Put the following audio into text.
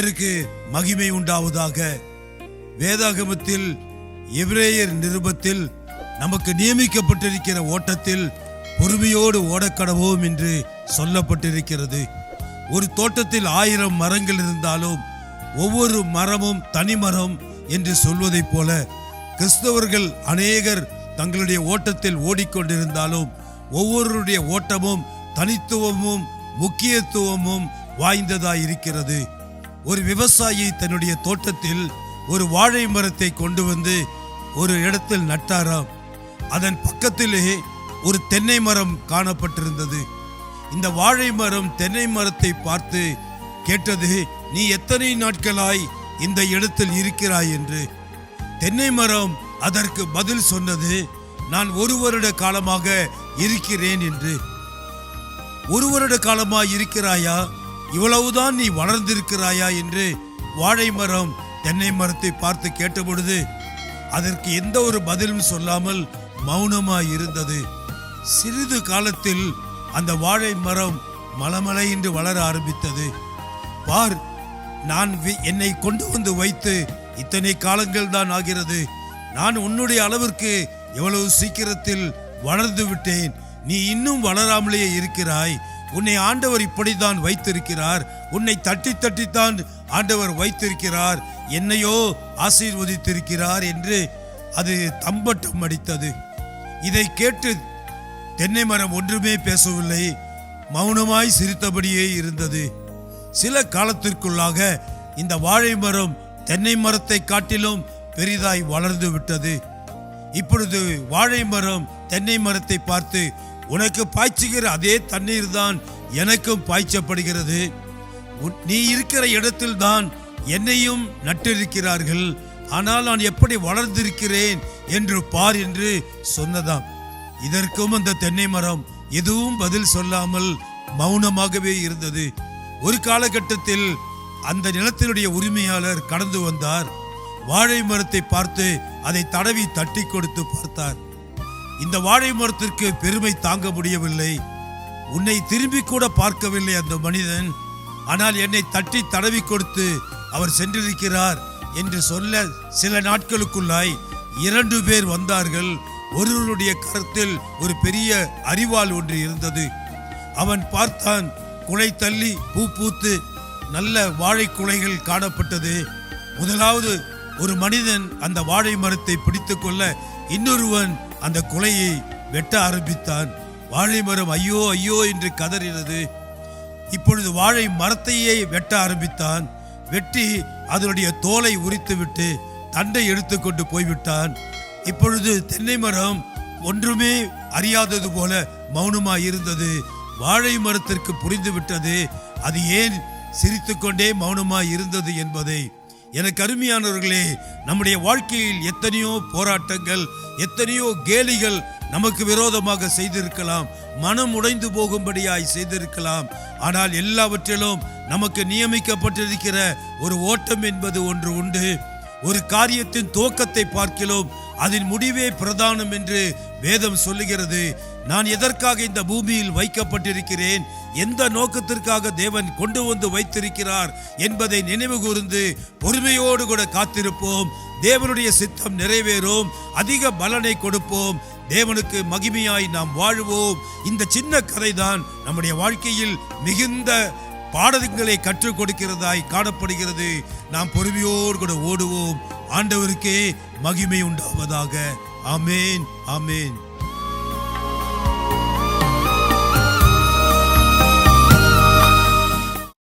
கர்த்தருக்கு மகிமை உண்டாவதாக. வேதாகமத்தில் எவ்ரேயர் நிருபத்தில் நமக்கு நியமிக்கப்பட்டிருக்கிற ஓட்டத்தில் பொறுமையோடு ஓடக்கடவோம் என்று சொல்லப்பட்டிருக்கிறது. ஒரு தோட்டத்தில் ஆயிரம் மரங்கள் இருந்தாலும் ஒவ்வொரு மரமும் தனி மரம் என்று சொல்வதைப் போல கிறிஸ்தவர்கள் அநேகர் தங்களுடைய ஓட்டத்தில் ஓடிக்கொண்டிருந்தாலும் ஒவ்வொருடைய ஓட்டமும் தனித்துவமும் முக்கியத்துவமும் வாய்ந்ததாயிருக்கிறது. இருக்கிறது ஒரு விவசாயி தன்னுடைய தோட்டத்தில் ஒரு வாழை மரத்தை கொண்டு வந்து ஒரு இடத்தில் நட்டாராம். அதன் பக்கத்திலே ஒரு தென்னை மரம் காணப்பட்டிருந்தது. இந்த வாழை மரம் தென்னை மரத்தை பார்த்து கேட்டது நீ எத்தனை நாட்களாய் இந்த இடத்தில் இருக்கிறாய்? என்று. தென்னை மரம் அதற்கு பதில் சொன்னது நான் ஒரு வருட காலமாக இருக்கிறேன் என்று. ஒரு வருட காலமாக இருக்கிறாயா? இவ்வளவுதான் நீ வளர்ந்திருக்கிறாயா என்று வாழை மரம் தென்னை மரத்தை பார்த்து கேட்டபொழுது அதற்கு எந்த ஒரு பதிலும் சொல்லாமல் மௌனமாய் இருந்தது சிறிது காலத்தில் அந்த வாழை மரம் மலமலை என்று வளர ஆரம்பித்தது. பார் நான் வி- என்னை கொண்டு வந்து வைத்து இத்தனை காலங்கள் தான் ஆகிறது. நான் உன்னுடைய அளவிற்கு எவ்வளவு சீக்கிரத்தில் வளர்ந்து விட்டேன். நீ இன்னும் வளராமலேயே இருக்கிறாய். உன்னை ஆண்டவர் இப்படித்தான் வைத்திருக்கிறார். உன்னை தட்டி தட்டித்தான் ஆண்டவர் வைத்திருக்கிறார். என்னையோ ஆசீர்வதித்திருக்கிறார் என்று அது தம்பட்டம் அடித்தது. இதை கேட்டு தென்னை மரம் ஒன்றுமே பேசவில்லை. மௌனமாய் சிரித்தபடியே இருந்தது. சில காலத்திற்குள்ளாக இந்த வாழை மரம் தென்னை மரத்தை காட்டிலும் பெரிதாய் வளர்ந்து விட்டது. இப்பொழுது வாழை மரம் தென்னை மரத்தை பார்த்து உனக்கு பாய்ச்சுகிற அதே தண்ணீர் தான் எனக்கும் பாய்ச்சப்படுகிறது. நீ இருக்கிற இடத்தில்தான் என்னையும் நட்டிருக்கிறார்கள். ஆனால் நான் எப்படி வளர்ந்திருக்கிறேன் என்று பார் என்று சொன்னதாம். இதற்கும் அந்த தென்னை மரம் எதுவும் பதில் சொல்லாமல் மௌனமாகவே இருந்தது. ஒரு காலகட்டத்தில் அந்த நிலத்தினுடைய உரிமையாளர் கடந்து வந்தார். வாழை மரத்தை பார்த்து அதை தடவி தட்டி கொடுத்து பார்த்தார். இந்த வாழை மரத்திற்கு பெருமை தாங்க முடியவில்லை. உன்னை திரும்பி கூட பார்க்கவில்லை அந்த மனிதன். ஆனால் என்னை தட்டி தடவி கொடுத்து அவர் சென்றிருக்கிறார் என்று சொல்ல சில நாட்களுக்குள்ளாய் இரண்டு பேர் வந்தார்கள். ஒருவருடைய கருத்தில் ஒரு பெரிய அறிவால் ஒன்று இருந்தது. அவன் பார்த்தான் குலை தள்ளி பூ பூத்து நல்ல வாழை குலைகள் காணப்பட்டது. முதலாவது ஒரு மனிதன் அந்த வாழை மரத்தை பிடித்து கொள்ள இன்னொருவன் அந்த குலையை வெட்ட ஆரம்பித்தான். வாழை மரம் ஐயோ ஐயோ என்று கதறினது. இப்பொழுது வாழை மரத்தையே வெட்ட ஆரம்பித்தான். வெட்டி அதனுடைய தோலை உரித்துவிட்டு தண்டை எடுத்துக்கொண்டு போய்விட்டான். இப்பொழுது தென்னை மரம் ஒன்றுமே அறியாதது போல மௌனமாய் இருந்தது வாழை மரத்திற்கு புரிந்துவிட்டது. அது ஏன் சிரித்துக்கொண்டே மௌனமாய் இருந்தது என்பதை. எனக்கு அருமையானவர்களே நம்முடைய வாழ்க்கையில் எத்தனையோ போராட்டங்கள் எத்தனையோ கேலிகள் நமக்கு விரோதமாக செய்திருக்கலாம் மனம் உடைந்து போகும்படியாய் செய்திருக்கலாம். ஆனால் எல்லாவற்றிலும் நமக்கு நியமிக்கப்பட்டிருக்கிற ஒரு ஓட்டம் என்பது ஒன்று உண்டு. ஒரு காரியத்தின் துவக்கத்தை பார்க்கிறோம் அதன் முடிவே பிரதானம் என்று வேதம் சொல்லுகிறது. நான் எதற்காக இந்த பூமியில் வைக்கப்பட்டிருக்கிறேன்? எந்த நோக்கத்திற்காக தேவன் கொண்டு வந்து வைத்திருக்கிறார் என்பதை நினைவு கூர்ந்து பொறுமையோடு கூட காத்திருப்போம். தேவனுடைய சித்தம் நிறைவேறும். அதிக பலனை கொடுப்போம். தேவனுக்கு மகிமையாய் நாம் வாழ்வோம். இந்த சின்ன கதைதான் நம்முடைய வாழ்க்கையில் மிகுந்த பாடங்களை கற்றுக் கொடுக்கிறதாய் காணப்படுகிறது. நாம் பொறுமையோடு கூட ஓடுவோம். ஆண்டவருக்கே மகிமை உண்டாவதாக. ஆமேன். ஆமேன்.